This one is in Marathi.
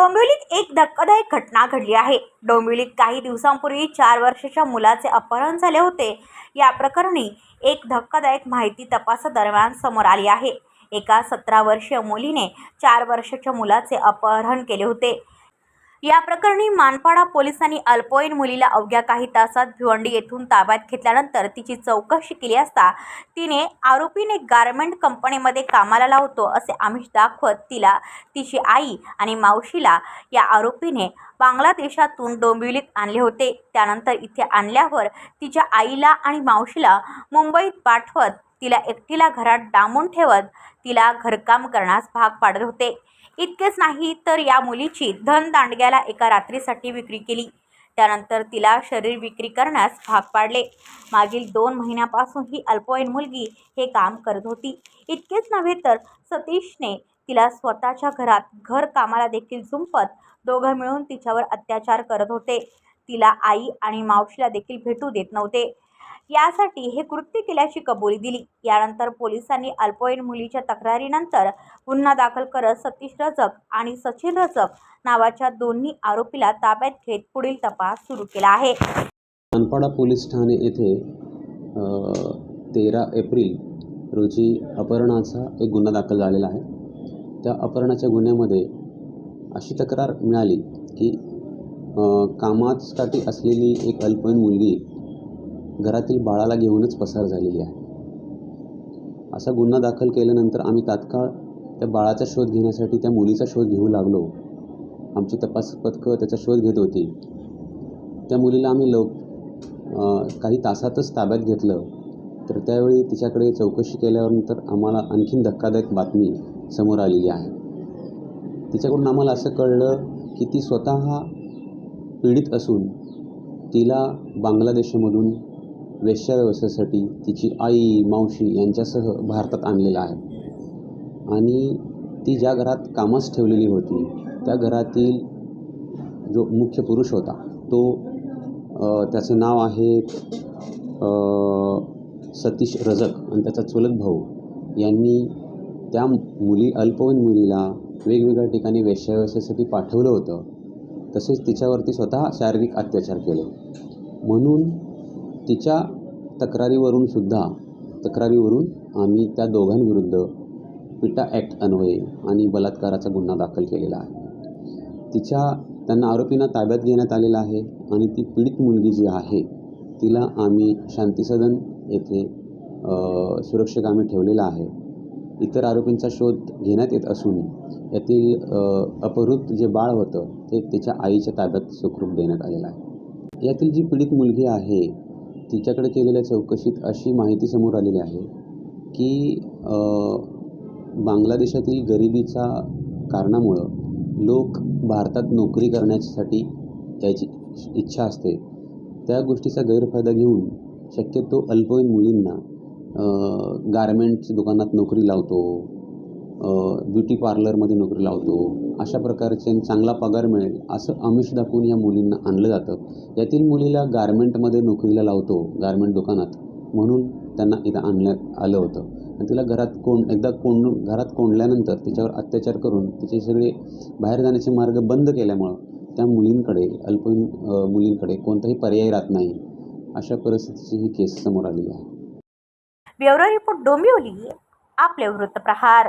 डोंबिवलीत एक धक्कादायक घटना घडली आहे. डोंबिवलीत काही दिवसांपूर्वी चार वर्षाच्या मुलाचे अपहरण झाले होते. या प्रकरणी एक धक्कादायक माहिती तपासादरम्यान समोर आली आहे. एका सतरा वर्षीय मुलीने चार वर्षाच्या मुलाचे अपहरण केले होते. या प्रकरणी मानपाडा पोलिसांनी अल्पवयीन मुलीला अवघ्या काही तासात भिवंडी येथून ताब्यात घेतल्यानंतर तिची चौकशी केली असता तिने आरोपीने गारमेंट कंपनीमध्ये कामाला लावतो असे आमिष दाखवत तिला तिची आई आणि मावशीला या आरोपीने बांगलादेशातून डोंबिवलीत आणले होते. त्यानंतर इथे आणल्यावर तिच्या आईला आणि मावशीला मुंबईत पाठवत तिला एकटीला घरात डांबून ठेवत तिला घरकाम करण्यास भाग पाडत होते. इतकेच नाही तर या मुलीची धन दांडग्याला एका रात्रीसाठी विक्री केली. त्यानंतर तिला शरीर विक्री करण्यास भाग पाडले. मागील दोन महिन्यापासून ही अल्पवयीन मुलगी हे काम करत होती. इतकेच नव्हे तर सतीशने तिला स्वतःच्या घरात घर कामाला देखील झुंपत दोघं मिळून तिच्यावर अत्याचार करत होते. तिला आई आणि मावशीला देखील भेटू देत नव्हते. यासाठी हे कृत्य केल्याची कबुली दिली. यानंतर पोलिसांनी अल्पवयीन मुलीच्या तक्रारीनंतर गुन्हा दाखल करत सतीश रजक आणि सचिन रजक नावाच्या दोन्ही आरोपीला ताब्यात घेत पुढील तपास सुरू केला आहे. मनपाडा पोलीस ठाणे येथे तेरा एप्रिल रोजी अपहरणाचा एक गुन्हा दाखल झालेला आहे. त्या अपहरणाच्या गुन्ह्यामध्ये अशी तक्रार मिळाली की कामासाठी असलेली एक अल्पवयीन मुलगी घरातील बाळाला घेऊनच पसार झालेली आहे. असा गुन्हा दाखल केल्यानंतर आम्ही तात्काळ त्या बाळाचा शोध घेण्यासाठी त्या मुलीचा शोध घेऊ लागलो. आमची तपास पथकं त्याचा शोध घेत होती. त्या मुलीला आम्ही लव काही तासातच ताब्यात घेतलं. तर त्यावेळी तिच्याकडे चौकशी केल्यानंतर आम्हाला आणखीन धक्कादायक बातमी समोर आलेली आहे. तिच्याकडून आम्हाला असं कळलं की ती स्वतः पीडित असून तिला बांगलादेशामधून वेश्या व्यवसायासाठी तिची आई मावशी यांच्यासह भारतात आणलेलं आहे. आणि ती ज्या घरात कामास ठेवलेली होती त्या घरातील जो मुख्य पुरुष होता तो त्याचे नाव आहे सतीश रजक आणि त्याचा चुलत भाऊ. यांनी त्या मुली अल्पवयीन मुलीला वेगवेगळ्या ठिकाणी वेश्याव्यवसायासाठी पाठवलं होतं. तसेच तिच्यावरती स्वतः शारीरिक अत्याचार केले. म्हणून तिच्या तक्रारीवरून सुद्धा तक्रारीवरून आम्ही त्या दोघांविरुद्ध पिटा ॲक्ट अन्वये आणि बलात्काराचा गुन्हा दाखल केलेला आहे. तिच्या त्यांना आरोपींना ताब्यात घेण्यात आलेला आहे आणि ती पीडित मुलगी जी आहे तिला आम्ही शांतीसदन येथे सुरक्षक आम्ही ठेवलेला आहे. इतर आरोपींचा शोध घेण्यात येत असून यातील अपहृत जे बाळ होतं ते तिच्या आईच्या ताब्यात सुखरूप देण्यात आलेलं आहे. यातील जी पीडित मुलगी आहे तिच्याकडे केलेल्या चौकशीत अशी माहिती समोर आलेली आहे की बांगलादेशातील गरिबीचा कारणामुळं लोक भारतात नोकरी करण्यासाठी त्याची इच्छा असते. त्या गोष्टीचा गैरफायदा घेऊन शक्यतो अल्पवयीन मुलींना गारमेंट्स दुकानात नोकरी लावतो ब्युटी पार्लरमध्ये नोकरी लावतो अशा प्रकारचे चांगला पगार मिळेल असं आमिष दाखवून या मुलींना आणलं जातं. यातील मुलीला गारमेंटमध्ये नोकरीला लावतो गारमेंट दुकानात. म्हणून त्यांना इथं आणण्यात आलं होतं. आणि तिला घरात कोण एकदा कोंड घरात कोंडल्यानंतर तिच्यावर अत्याचार करून तिचे सगळे बाहेर जाण्याचे मार्ग बंद केल्यामुळं त्या मुलींकडे अल्पवयीन मुलींकडे कोणताही पर्याय राहत नाही. अशा परिस्थितीची ही केस समोर आलेली आहे. ब्युरो रिपोर्ट डोंबिवली आपले वृत्तप्रहार.